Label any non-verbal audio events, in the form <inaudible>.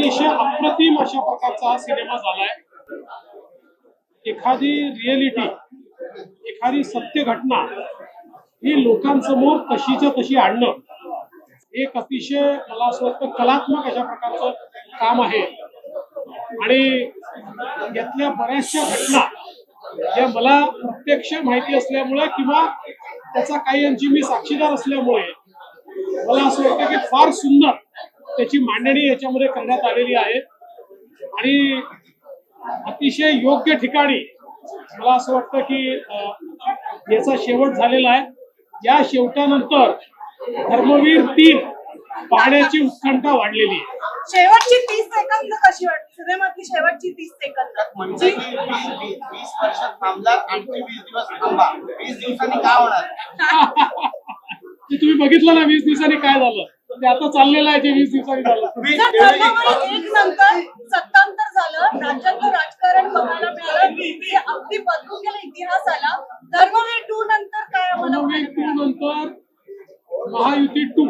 अतिशय अप्रतिम अशा प्रकारचा हा सिनेमा झालाय. एखादी रिअलिटी एखादी सत्य घटना ही लोकांसमोर तशीच्या तशी आणणं एक अतिशय मला असं वाटतं कलात्मक अशा प्रकारचं काम आहे. आणि यातल्या बऱ्याचशा घटना ज्या मला प्रत्यक्ष माहिती असल्यामुळे किंवा त्याचा काही अंशी मी साक्षीदार असल्यामुळे मला असं वाटतं की फार सुंदर त्याची मांडणी याच्यामध्ये करण्यात आलेली आहे. आणि अतिशय योग्य ठिकाणी मला असं वाटतं की याचा शेवट झालेला आहे. या शेवटानंतर धर्मवीर तीन पाहण्याची उत्कंठा वाढलेली आहे. शेवटची तीस सेकंद कशी वाटते सिनेमातली शेवटची तीस सेकंद. म्हणजे की वीस वर्ष थांबला आणखी वीस दिवस थांबा. वीस दिवसांनी काय होणार? <laughs> ते तुम्ही बघितलं ना वीस दिवसांनी काय झालं? ते आता चाललेलं आहे वीस दिवसांनी झालं. जर एक नंतर सत्तांतर झालं राज्यातलं राजकारण बघायला मिळालं ते अगदी बदलून गेला इतिहास आला. धर्मवीर टू नंतर काय आम्हाला टू? नंतर महायुती टू